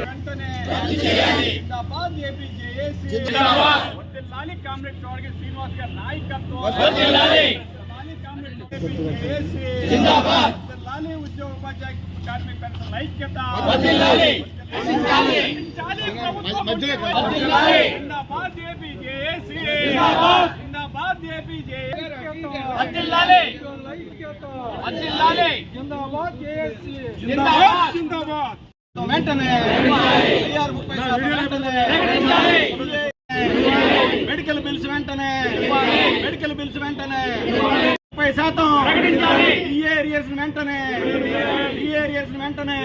వెంటనే జిందాబాద్ AP JAC వర్ధిల్లాలి కామ్రేడ్ చౌడగి శ్రీనివాస్ గారి నాయకత్వం వర్ధిల్లాలి కామ్రేడ్ ఏపీ జేఏసీ జిందాబాద్ వర్ధిల్లాలి ఉద్యోగ ఉపాధ్యాయ కార్మిక పెన్షన్ ఐక్యత వర్ధిల్లాలి జిందాబాద్ ఏపీ జేఏసీ జిందాబాద్ జిందాబాద్ ఏపీ జేఏసీ వెంటనే. మెడికల్ బిల్స్ వెంటనే. మెడికల్ బిల్స్ వెంటనే. ముప్పై శాతం ఏరియాస్ వెంటనే ఏరియాస్ వెంటనే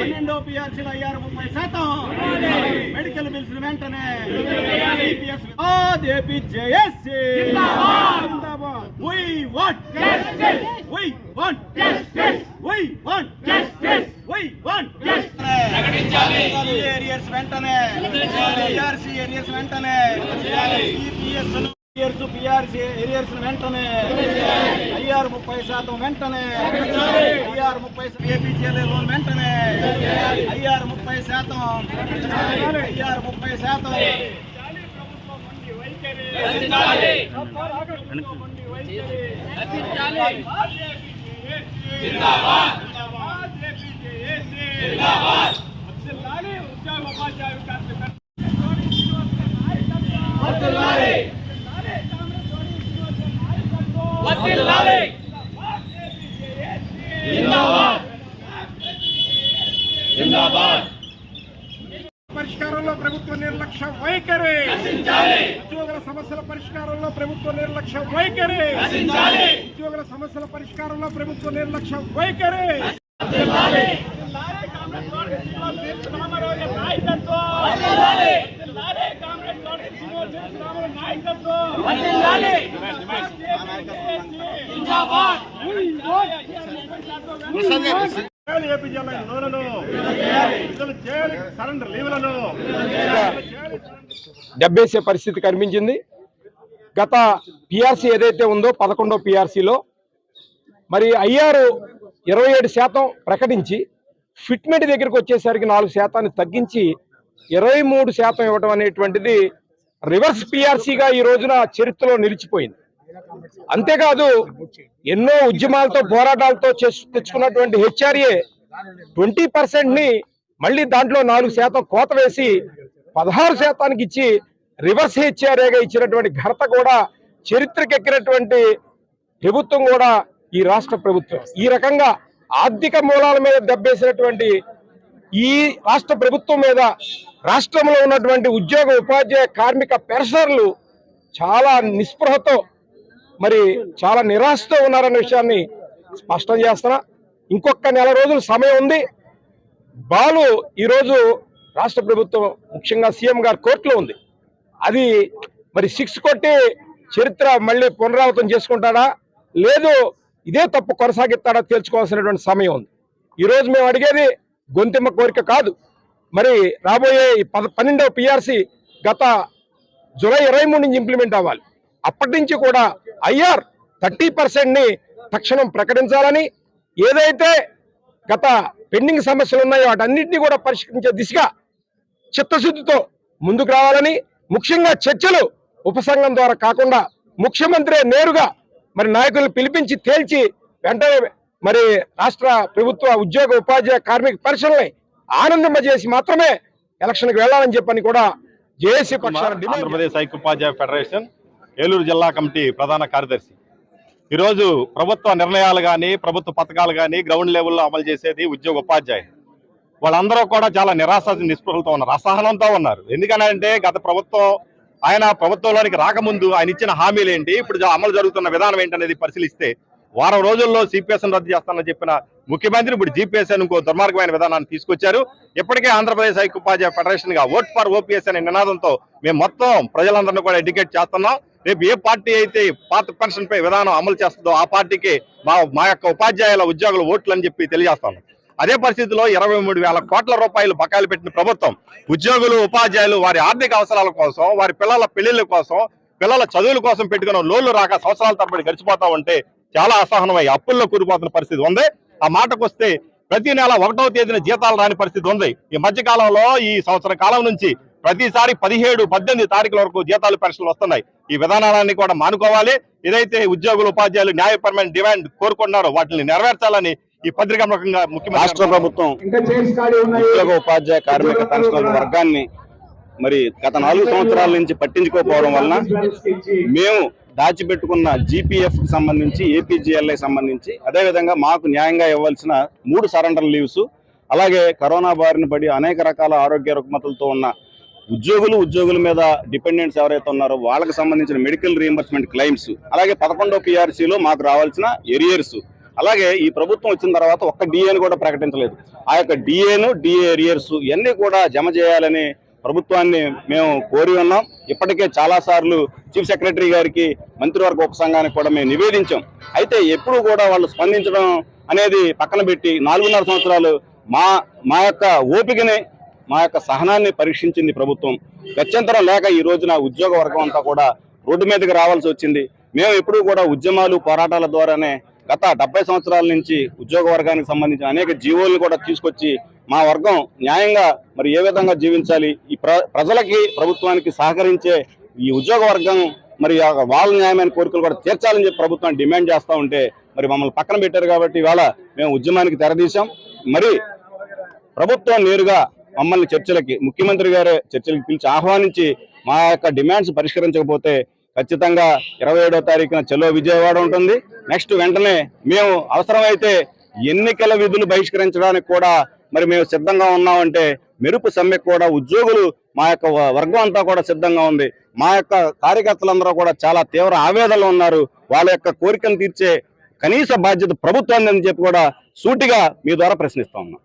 పన్నెండో పిఆర్సీ ఐఆర్ ముప్పై శాతం. మెడికల్ బిల్స్ వెంటనే వెంటనే. వెంటనే. ఇయర్స్ పిఆర్సీ ఏరియాస్ వెంటనే ఐఆర్ ముప్పై శాతం వెంటనే ఐఆర్ ముప్పై ఏపీజీఎల్ఏ లోన్ వెంటనే ఐఆర్ ముప్పై శాతం ఐఆర్ ముప్పై శాతం పరిష్కారంలో ప్రభుత్వ నిర్లక్ష్య వైఖరి. ఉద్యోగుల సమస్యల పరిష్కారంలో ప్రభుత్వ నిర్లక్ష్య వైఖరి. ఉద్యోగుల సమస్యల పరిష్కారంలో ప్రభుత్వ నిర్లక్ష్య వైఖరి. ఏపీ డబ్బేసే పరిస్థితి కనిపించింది గత పిఆర్సీ ఏదైతే ఉందో పదకొండో పిఆర్సీలో మరి ఐఆర్ ఇరవై ఏడు శాతం ప్రకటించి ఫిట్మెంట్ దగ్గరికి వచ్చేసరికి నాలుగు శాతాన్ని తగ్గించి ఇరవై మూడు శాతం ఇవ్వడం అనేటువంటిది రివర్స్ పిఆర్సీగా ఈ రోజున చరిత్రలో నిలిచిపోయింది. అంతేకాదు ఎన్నో ఉద్యమాలతో పోరాటాలతో చేసు- తెచ్చుకున్నటువంటి హెచ్ఆర్ఏ ట్వంటీ పర్సెంట్ని మళ్ళీ దాంట్లో నాలుగు శాతం కోత వేసి పదహారు శాతానికి ఇచ్చి రివర్స్ హెచ్ఆర్ఏగా ఇచ్చినటువంటి ఘనత కూడా చరిత్రకెక్కినటువంటి ప్రభుత్వం కూడా ఈ రాష్ట్ర ప్రభుత్వం. ఈ రకంగా ఆర్థిక మూలాల మీద దెబ్బేసినటువంటి ఈ రాష్ట్ర ప్రభుత్వం మీద రాష్ట్రంలో ఉన్నటువంటి ఉద్యోగ ఉపాధ్యాయ కార్మిక పెన్షనర్లు చాలా నిస్పృహతో మరి చాలా నిరాశతో ఉన్నారన్న విషయాన్ని స్పష్టం చేస్తున్నా. ఇంకొక నెల రోజులు సమయం ఉంది. బాలు ఈరోజు రాష్ట్ర ప్రభుత్వం ముఖ్యంగా సీఎం గారు కోర్టులో ఉంది. అది మరి సిక్స్ కొట్టి చరిత్ర మళ్ళీ పునరావృతం చేసుకుంటాడా? లేదు ఇదే తప్పు కొనసాగిస్తాడా తేల్చుకోవాల్సినటువంటి సమయం ఉంది. ఈరోజు మేము అడిగేది గొంతెమ్మ కోరిక కాదు. మరి రాబోయే ఈ పద పన్నెండవ పిఆర్సి గత జూలై ఇరవై మూడు నుంచి ఇంప్లిమెంట్ అవ్వాలి. అప్పటి నుంచి కూడా ఐఆర్ థర్టీ ని తక్షణం ప్రకటించాలని ఏదైతే గత పెండింగ్ సమస్యలు ఉన్నాయో వాటన్నింటినీ కూడా పరిష్కరించే దిశగా చిత్తశుద్ధితో ముందుకు రావాలని ముఖ్యంగా చర్చలు ఉపసంఘం ద్వారా కాకుండా ముఖ్యమంత్రి నేరుగా మరి నాయకులను పిలిపించి తేల్చి వెంటనే మరి రాష్ట్ర ప్రభుత్వ ఉద్యోగ ఉపాధ్యాయ కార్మిక పరిశ్రమని ఆనందింపజేసి మాత్రమే ఎలక్షన్కి వెళ్ళాలని చెప్పని కూడా జేఏసీ పక్షాన ఆంధ్రప్రదేశ్ ఐక్యోపాధ్యాయ ఫెడరేషన్ ఏలూరు జిల్లా కమిటీ ప్రధాన కార్యదర్శి. ఈరోజు ప్రభుత్వ నిర్ణయాలు కానీ ప్రభుత్వ పథకాలు కానీ గ్రౌండ్ లెవెల్లో అమలు చేసేది ఉద్యోగ ఉపాధ్యాయులు. వాళ్ళందరూ కూడా చాలా నిరాశ నిస్పృహలతో ఉన్నారు అసహనంతో ఉన్నారు. ఎందుకనంటే గత ప్రభుత్వం ఆయన ప్రభుత్వంలోనికి రాకముందు ఆయన ఇచ్చిన హామీలు ఏంటి? ఇప్పుడు అమలు జరుగుతున్న విధానం ఏంటనేది పరిశీలిస్తే వారం రోజుల్లో సిపిఎస్ రద్దు చేస్తానని చెప్పిన ముఖ్యమంత్రి ఇప్పుడు జీపీఎస్ఎన్ ఇంకో దుర్మార్గమైన విధానాన్ని తీసుకొచ్చారు. ఇప్పటికే ఆంధ్రప్రదేశ్ ఐక్యోపాధ్యాయ ఫెడరేషన్గా ఓట్ ఫర్ ఓపీఎస్ అనే నినాదంతో మేము మొత్తం ప్రజలందరినీ కూడా ఎడ్యుకేట్ చేస్తున్నాం. రేపు ఏ పార్టీ అయితే పాత పెన్షన్ పై విధానం అమలు చేస్తుందో ఆ పార్టీకి మా మా యొక్క ఉపాధ్యాయుల ఉద్యోగుల ఓట్లు అని చెప్పి తెలియజేస్తాను. అదే పరిస్థితిలో ఇరవై మూడు వేల కోట్ల రూపాయలు బకాయిలు పెట్టిన ప్రభుత్వం ఉద్యోగులు ఉపాధ్యాయులు వారి ఆర్థిక అవసరాల కోసం వారి పిల్లల పెళ్ళిళ్ళ కోసం పిల్లల చదువుల కోసం పెట్టుకున్న లోన్లు రాక సంవత్సరాల తరబడి గడిచిపోతా ఉంటే చాలా అసహనమై అప్పుల్లో కూలిపోతున్న పరిస్థితి ఉంది. ఆ మాటకు వస్తే ప్రతి నెల ఒకటవ తేదీన జీతాలు రాని పరిస్థితి ఉంది. ఈ మధ్య కాలంలో ఈ సంవత్సర కాలం నుంచి ప్రతిసారి పదిహేడు పద్దెనిమిది తారీఖుల వరకు జీతాలు పెన్షన్లు వస్తున్నాయి. ఈ విధానాలన్నీ కూడా మానుకోవాలి. ఏదైతే ఉద్యోగులు ఉపాధ్యాయులు న్యాయపరమైన డిమాండ్ కోరుకుంటున్నారో వాటిని నెరవేర్చాలని ఈ పత్రికాముఖంగా రాష్ట్ర ముఖ్యమంత్రి ప్రభుత్వం ఉద్యోగ ఉపాధ్యాయ కార్మిక పెన్షనర్ల వర్గాన్ని మరి గత నాలుగు సంవత్సరాల నుంచి పట్టించుకోకపోవడం వలన మేము దాచిపెట్టుకున్న జీపీఎఫ్కి సంబంధించి ఏపీజీఎల్ఐ సంబంధించి అదేవిధంగా మాకు న్యాయంగా ఇవ్వాల్సిన మూడు సరెండర్ లీవ్స్ అలాగే కరోనా బారిన పడి అనేక రకాల ఆరోగ్య రుగ్మతలతో ఉన్న ఉద్యోగులు ఉద్యోగుల మీద డిపెండెంట్స్ ఎవరైతే ఉన్నారో వాళ్ళకి సంబంధించిన మెడికల్ రీఎంబర్స్మెంట్ క్లెయిమ్స్ అలాగే పదకొండో పిఆర్సీలో మాకు రావాల్సిన ఎరియర్స్. అలాగే ఈ ప్రభుత్వం వచ్చిన తర్వాత ఒక్క డిఏను కూడా ప్రకటించలేదు. ఆ యొక్క డిఏను డిఏ ఎరియర్స్ ఇవన్నీ కూడా జమ చేయాలని ప్రభుత్వాన్ని మేము కోరి ఉన్నాం. ఇప్పటికే చాలా సార్లు చీఫ్ సెక్రటరీ గారికి మంత్రివర్గ ఉపసంఘానికి కూడా మేము నివేదించాం. అయితే ఎప్పుడు కూడా వాళ్ళు స్పందించడం అనేది పక్కన పెట్టి నాలుగున్నర సంవత్సరాలు మా మా యొక్క ఓపికని మా యొక్క సహనాన్ని పరీక్షించింది ప్రభుత్వం. గత్యంతరం లేక ఈ రోజున ఉద్యోగ వర్గం అంతా కూడా రోడ్డు మీదకి రావాల్సి వచ్చింది. మేము ఎప్పుడూ కూడా ఉద్యమాలు పోరాటాల ద్వారానే గత డెబ్బై సంవత్సరాల నుంచి ఉద్యోగ వర్గానికి సంబంధించిన అనేక జీవోలను కూడా తీసుకొచ్చి మా వర్గం న్యాయంగా మరి ఏ విధంగా జీవించాలి ఈ ప్ర ప్రజలకి ప్రభుత్వానికి సహకరించే ఈ ఉద్యోగ వర్గం మరి వాళ్ళ న్యాయమైన కోరికలు కూడా తీర్చాలని చెప్పి ప్రభుత్వం డిమాండ్ చేస్తూ ఉంటే మరి మమ్మల్ని పక్కన పెట్టారు కాబట్టి ఇవాళ మేము ఉద్యమానికి తెరదీశాం. మరి ప్రభుత్వం నేరుగా మమ్మల్ని చర్చలకి ముఖ్యమంత్రి గారే చర్చలకి పిలిచి ఆహ్వానించి మా యొక్క డిమాండ్స్ పరిష్కరించకపోతే ఖచ్చితంగా ఇరవై ఏడో తారీఖున చెలో విజయవాడ ఉంటుంది. నెక్స్ట్ వెంటనే మేము అవసరమైతే ఎన్నికల విధులు బహిష్కరించడానికి కూడా మరి మేము సిద్ధంగా ఉన్నామంటే మెరుపు సమ్మె కూడా ఉద్యోగులు మా యొక్క వర్గం అంతా కూడా సిద్ధంగా ఉంది. మా యొక్క కార్యకర్తలందరూ కూడా చాలా తీవ్ర ఆవేదనలో ఉన్నారు. వాళ్ళ యొక్క కోరికను తీర్చే కనీస బాధ్యత ప్రభుత్వాన్ని అని చెప్పి కూడా సూటిగా మీ ద్వారా ప్రశ్నిస్తా ఉన్నాం.